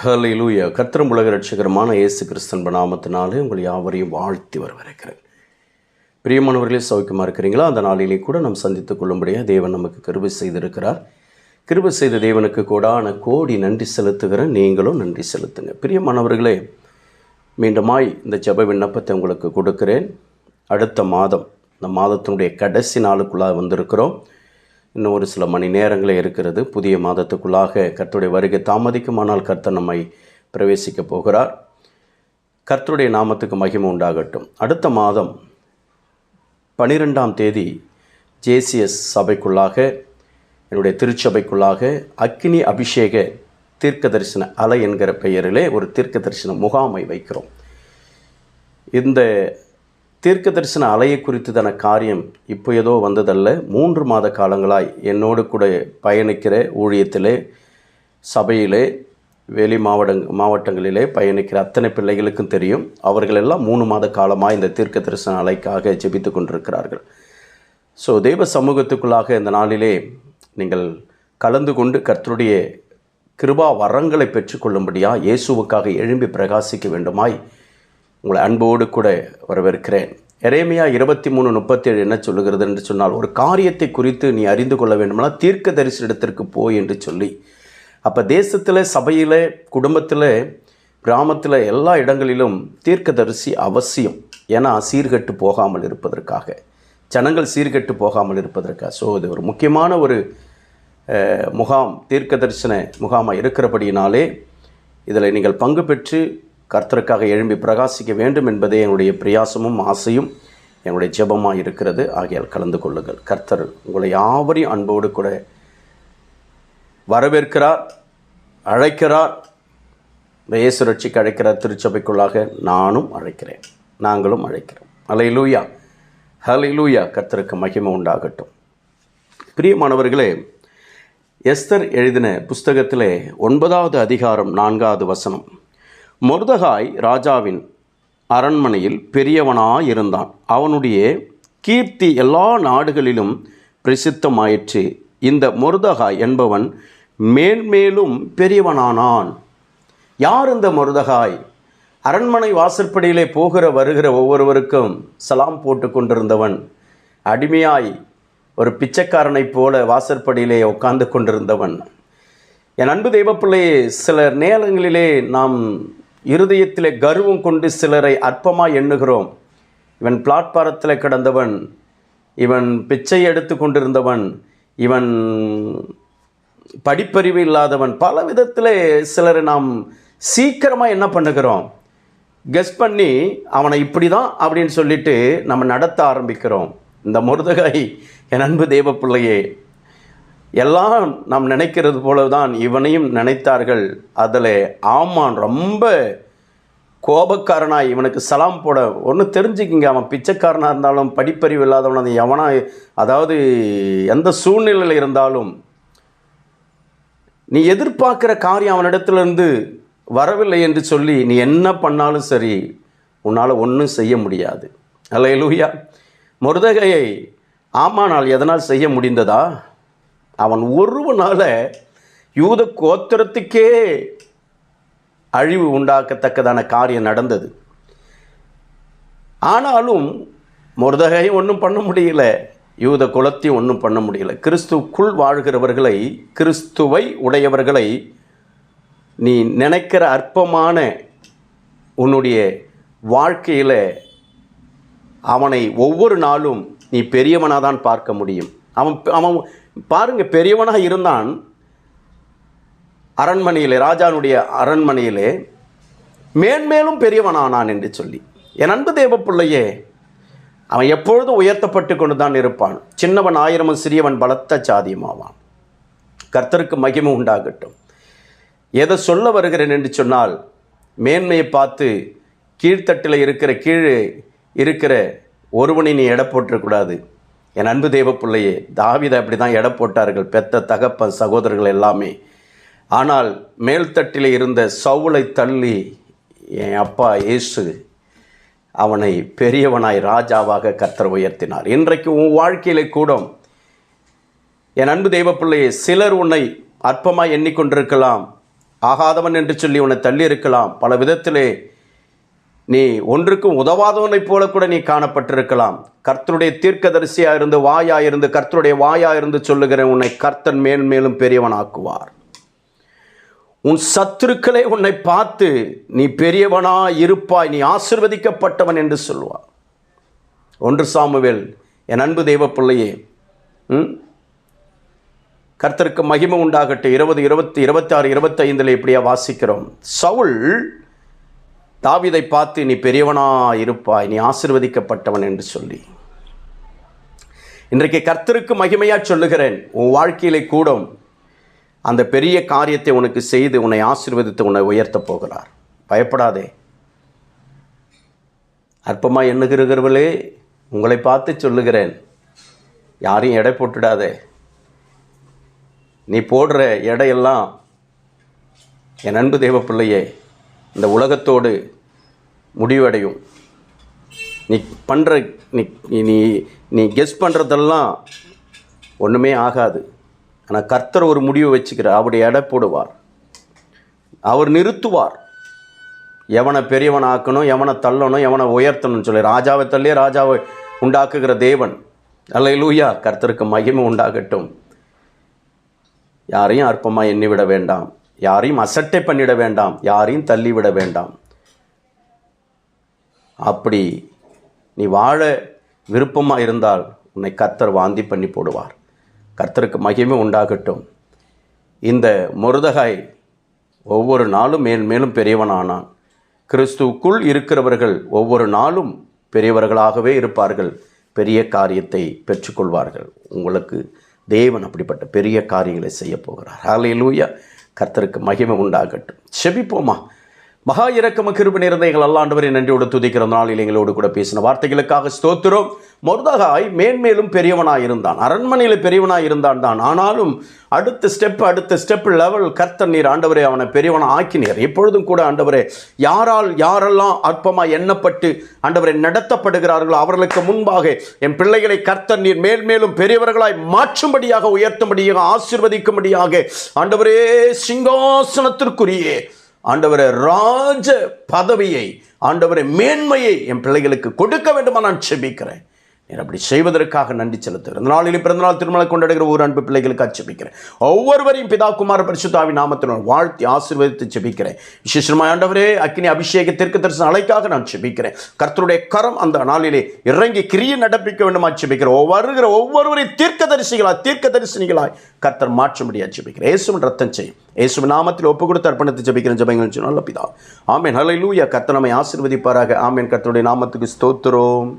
ஹலை லூயா கத்திரம் உலக ரட்சகரமான இயேசு கிறிஸ்தன் நாமத்தினாலே உங்கள் யாவரையும் வாழ்த்தி வரவிருக்கிறேன் பிரியமானவர்களே சௌக்கியமாக இருக்கிறீங்களா? அந்த நாளிலே கூட நாம் சந்தித்துக் கொள்ளும்படியாக தேவன் நமக்கு கிருபை செய்திருக்கிறார். கிருபை செய்த தேவனுக்கு கூடான கோடி நன்றி செலுத்துகிற நீங்களும் நன்றி செலுத்துங்க. பிரியமானவர்களே மீண்டுமாய் இந்த ஜப விண்ணப்பத்தை உங்களுக்கு கொடுக்கிறேன். அடுத்த மாதம் இந்த மாதத்தினுடைய கடைசி நாளுக்குள்ளாக வந்திருக்கிறோம். இன்னும் ஒரு சில மணி நேரங்களே இருக்கிறது. புதிய மாதத்துக்குள்ளாக கர்த்தருடைய வருகை தாமதிக்குமானால் கர்த்தர் நம்மை பிரவேசிக்க போகிறார். கர்த்தருடைய நாமத்துக்கு மகிமை உண்டாகட்டும். அடுத்த மாதம் பனிரெண்டாம் தேதி ஜேசிஎஸ் சபைக்குள்ளாக என்னுடைய திருச்சபைக்குள்ளாக அக்கினி அபிஷேக தீர்க்க தரிசன அலை என்கிற பெயரிலே ஒரு தீர்க்க தரிசன முகாமை வைக்கிறோம். இந்த தீர்க்க தரிசன அலையை குறித்ததான காரியம் இப்போ ஏதோ வந்ததல்ல. மூன்று மாத காலங்களாய் என்னோடு கூட பயணிக்கிற ஊழியத்திலே சபையிலே வெளி மாவட்ட மாவட்டங்களிலே பயணிக்கிற அத்தனை பிள்ளைகளுக்கும் தெரியும். அவர்கள் எல்லாம் மூணு மாத காலமாக இந்த தீர்க்க தரிசன அலைக்காக ஜெபித்து கொண்டிருக்கிறார்கள். ஸோ தெய்வ சமூகத்துக்குள்ளாக இந்த நாளிலே நீங்கள் கலந்து கொண்டு கர்த்தருடைய கிருபா வரங்களை பெற்றுக்கொள்ளும்படியாக இயேசுவுக்காக எழும்பி பிரகாசிக்க வேண்டுமாய் உங்களை அன்போடு கூட வரவேற்கிறேன். எரேமியா இருபத்தி மூணு முப்பத்தேழு என்ன சொல்லுகிறது என்று சொன்னால் ஒரு காரியத்தை குறித்து நீ அறிந்து கொள்ள வேண்டுமானால் தீர்க்க தரிசனத்திற்கு போய் என்று சொல்லி. அப்போ தேசத்தில் சபையில் குடும்பத்தில் கிராமத்தில் எல்லா இடங்களிலும் தீர்க்கதரிசி அவசியம். ஏன்னா சீர்கெட்டு போகாமல் இருப்பதற்காக. ஜனங்கள் சீர்கெட்டு போகாமல் இருப்பதற்காக. ஸோ இது ஒரு முக்கியமான ஒரு முகாம் தீர்க்க தரிசன முகாமாக இருக்கிறபடியினாலே இதில் நீங்கள் பங்கு பெற்று கர்த்தருக்காக எழும்பி பிரகாசிக்க வேண்டும் என்பதே என்னுடைய பிரயாசமும் ஆசையும். என்னுடைய ஜெபமாக இருக்கிறது. ஆகியால் கலந்து கொள்ளுங்கள். கர்த்தர் உங்களை யாவரையும் அன்போடு கூட வரவேற்கிறார் அழைக்கிறார். இந்த இயேசு ரட்சிக்கு அழைக்கிறார். திருச்சபைக்குள்ளாக நானும் அழைக்கிறேன். நாங்களும் அழைக்கிறோம். ஹalleluya ஹalleluya கர்த்தருக்கு மகிமை உண்டாகட்டும். பிரியமானவர்களே எஸ்தர் எழுதின புஸ்தகத்திலே ஒன்பதாவது அதிகாரம் நான்காவது வசனம். மொர்தகாய் ராஜாவின் அரண்மனையில் பெரியவனாயிருந்தான். அவனுடைய கீர்த்தி எல்லா நாடுகளிலும் பிரசித்தமாயிற்று. இந்த மொர்தகாய் என்பவன் மேன்மேலும் பெரியவனானான். யார் இந்த மொர்தகாய்? அரண்மனை வாசற்படியிலே போகிற வருகிற ஒவ்வொருவருக்கும் சலாம் போட்டு கொண்டிருந்தவன். அடிமையாய் ஒரு பிச்சைக்காரனைப் போல வாசற்படியிலே உட்கார்ந்து கொண்டிருந்தவன். என் அன்பு தெய்வப்பிள்ளையே சில நேரங்களிலே நாம் இருதயத்திலே கர்வம் கொண்டு சிலரை அற்பமாக எண்ணுகிறோம். இவன் பிளாட்பாரத்தில் கிடந்தவன் இவன் பிச்சை எடுத்து கொண்டிருந்தவன் இவன் படிப்பறிவு இல்லாதவன் பல விதத்தில் சிலரை நாம் சீக்கிரமாக என்ன பண்ணுகிறோம்? கெஸ் பண்ணி அவனை இப்படி தான் அப்படின்னு சொல்லிட்டு நம்ம நடத்த ஆரம்பிக்கிறோம். இந்த முருதகாய் என் அன்பு தேவ பிள்ளையே எல்லாம் நாம் நினைக்கிறது போல தான் இவனையும் நினைத்தார்கள். அதில் ஆமான் ரொம்ப கோபக்காரனாய் இவனுக்கு சலாம் போட ஒன்று தெரிஞ்சுக்கிங்க அவன் பிச்சைக்காரனாக இருந்தாலும் படிப்பறிவு இல்லாதவன் அது எவனா அதாவது எந்த சூழ்நிலையில் இருந்தாலும் நீ எதிர்பார்க்குற காரியம் அவனிடத்துலேருந்து வரவில்லை என்று சொல்லி நீ என்ன பண்ணாலும் சரி உன்னால் ஒன்றும் செய்ய முடியாது. அல்ல லூயா முருதகையை ஆமானால் எதனால் செய்ய முடிந்ததா? அவன் ஒருவனால் யூத கோத்திரத்துக்கே அழிவு உண்டாக்கத்தக்கதான காரியம் நடந்தது. ஆனாலும் முருதகையும் ஒன்றும் பண்ண முடியல யூத குலத்தையும் ஒன்றும் பண்ண முடியல. கிறிஸ்துக்குள் வாழ்கிறவர்களை கிறிஸ்துவை உடையவர்களை நீ நினைக்கிற அற்பமான உன்னுடைய வாழ்க்கையில் அவனை ஒவ்வொரு நாளும் நீ பெரியவனாக தான் பார்க்க முடியும். அவன் அவன் பாருங்க பெரியவனாக இருந்தான். அரண்மனையிலே ராஜானுடைய அரண்மனையிலே மேன்மேலும் பெரியவனானான் என்று சொல்லி. என் அன்பு தேவ பிள்ளையே அவன் எப்பொழுதும் உயர்த்தப்பட்டு கொண்டு தான் இருப்பான். சின்னவன் ஆயிரமும் சிறியவன் பலத்த சாதியமாவான் கர்த்தருக்கு மகிமை உண்டாகட்டும். எதை சொல்ல வருகிறேன் என்று சொன்னால் மேன்மையை பார்த்து கீழ்த்தட்டில் இருக்கிற கீழே இருக்கிற ஒருவனை நீ எடை போட்டுறக்கூடாது. என் அன்பு தேவ பிள்ளையே தாவிதை அப்படி தான் எடை போட்டார்கள் பெத்த தகப்பன் சகோதரர்கள் எல்லாமே. ஆனால் மேல்தட்டில் இருந்த சவுளை தள்ளி என் அப்பா இயேசு அவனை பெரியவனாய் ராஜாவாக கத்தர் உயர்த்தினார். இன்றைக்கு உன் வாழ்க்கையிலே கூட என் அன்பு தெய்வ பிள்ளையே சிலர் உன்னை அற்பமாக எண்ணிக்கொண்டிருக்கலாம். ஆகாதவன் என்று சொல்லி உன்னை தள்ளி இருக்கலாம் பல விதத்திலே நீ ஒன்றுக்கும் உதவாதவனைப் போல கூட நீ காணப்பட்டிருக்கலாம். கர்த்தருடைய தீர்க்கதரிசியா இருந்து வாயா இருந்து கர்த்தருடைய வாயா இருந்து சொல்லுகிற உன்னை கர்த்தன் மேல் மேலும் பெரியவனாக்குவார். உன் சத்துருக்களை உன்னை பார்த்து நீ பெரியவனா இருப்பாய் நீ ஆசிர்வதிக்கப்பட்டவன் என்று சொல்வார் ஒன்று சாமுவேல் என் அன்பு தெய்வ பிள்ளையே கர்த்தருக்கு மகிமை உண்டாகட்டும். இருபது இருபத்தி இருபத்தாறு இருபத்தைந்தில் இப்படியா வாசிக்கிறோம். சவுல் தாவிதை பார்த்து நீ பெரியவனா இருப்பாய் நீ ஆசிர்வதிக்கப்பட்டவன் என்று சொல்லி. இன்றைக்கு கர்த்தருக்கு மகிமையாக சொல்லுகிறேன். உன் வாழ்க்கையிலே கூடும். அந்த பெரிய காரியத்தை உனக்கு செய்து உன்னை ஆசீர்வதித்து உன்னை உயர்த்தப் போகிறார். பயப்படாதே. அற்பமாக எண்ணுகிறவர்களே உங்களை பார்த்து சொல்லுகிறேன். யாரையும் எடை போட்டுடாதே. நீ போடுற எடையெல்லாம் என் அன்பு தேவ பிள்ளையே இந்த உலகத்தோடு முடிவடையும். நீ பண்ணுற நீ நீ நீ கெஸ் பண்ணுறதெல்லாம் ஒன்றுமே ஆகாது. ஆனால் கர்த்தர் ஒரு முடிவு வச்சுக்கிறார். அவருடைய எடை போடுவார். அவர் நிறுத்துவார். எவனை பெரியவன் ஆக்கணும் எவனை தள்ளணும் எவனை உயர்த்தணும்னு சொல்லி ராஜாவை தள்ளியே ராஜாவை உண்டாக்குகிற தேவன். அல்ல லூயா கர்த்தருக்கு மகிமை உண்டாகட்டும். யாரையும் அற்பமாக எண்ணிவிட வேண்டாம். யாரையும் அசட்டை பண்ணிட வேண்டாம் யாரையும் தள்ளிவிட வேண்டாம். அப்படி நீ வாழ விருப்பமாக இருந்தால் உன்னை கர்த்தர் வாந்தி பண்ணி போடுவார். கர்த்தருக்கு மகிமை உண்டாகட்டும். இந்த முருதகாய் ஒவ்வொரு நாளும் மேல் மேலும் பெரியவனானான். கிறிஸ்துவுக்குள் இருக்கிறவர்கள் ஒவ்வொரு நாளும் பெரியவர்களாகவே இருப்பார்கள். பெரிய காரியத்தை பெற்றுக்கொள்வார்கள். உங்களுக்கு தேவன் அப்படிப்பட்ட பெரிய காரியங்களை செய்ய போகிறார். லூயா கர்த்தருக்கு மகிமை உண்டாகட்டும். செபிப்போமா? மகா இறக்கம கிருப நிறைந்த எங்கள் அல்லாண்டவரை நன்றியோடு துதிக்கிற நாளில் எங்களோடு கூட பேசின வார்த்தைகளுக்காக ஸ்தோத்திரம். மொர்தகாய் மேன்மேலும் பெரியவனாக இருந்தான். அரண்மனையில் பெரியவனாக இருந்தான் தான். ஆனாலும் அடுத்த ஸ்டெப் அடுத்த ஸ்டெப் லெவல் கர்த்தர் நீர் ஆண்டவரே அவனை பெரியவனா ஆக்கினீர் எப்பொழுதும் கூட ஆண்டவரே யாரால் யாரெல்லாம் அற்பமாக எண்ணப்பட்டு ஆண்டவரை நடத்தப்படுகிறார்களோ அவர்களுக்கு முன்பாக என் பிள்ளைகளை கர்த்தர் நீர் மேல்மேலும் பெரியவர்களாய் மாற்றும்படியாக உயர்த்தும்படியாக ஆசீர்வதிக்கும்படியாக ஆண்டவரே சிங்காசனத்திற்குரியே ஆண்டவரே ராஜ பதவியை ஆண்டவரே மேன்மையை என் பிள்ளைகளுக்கு கொடுக்க வேண்டுமா நான் செபிக்கிறேன். நீர் அப்படி செய்வதற்காக நன்றி செலுத்துகிறேன். இந்த நாளில் பிறந்தநாள் திருமணம் கொண்டாடுகிற ஒரு அன்பு பிள்ளைகளுக்கு அச்சபிக்கிறேன் ஒவ்வொருவரையும் பிதா குமார பரிசுத்தாவி நாமத்தினால் வாழ்த்தி ஆசீர்வதித்து செபிக்கிறேன் விசேஷமாய் ஆண்டவரே அக்னி அபிஷேக தரிசன அலைக்காக நான் செபிக்கிறேன் கர்த்தருடைய கரம் அந்த நாளிலே இறங்கி கிரிய நடப்பிக்க வேண்டுமா செபிக்கிறேன் வருகிற ஒவ்வொருவரையும் தீர்க்க தரிசிகளாய் தீர்க்க தரிசனிகளாய் கர்த்தர் மாற்றும்படியா செபிக்கிறேன் இயேசுவின் ரத்தம் செய்யும். இயேசுவின் நாமத்தில் ஒப்பு கொடுத்து அர்ப்பணித்து ஜெபிக்கிறேன். ஜபங்கள் சொன்னால் பிதா. ஆமேன். ஹalleluya. கர்த்தர் நம்மை ஆசீர்வதிப்பாராக. ஆமேன். கர்த்தருடைய நாமத்துக்கு ஸ்தோத்திரம்.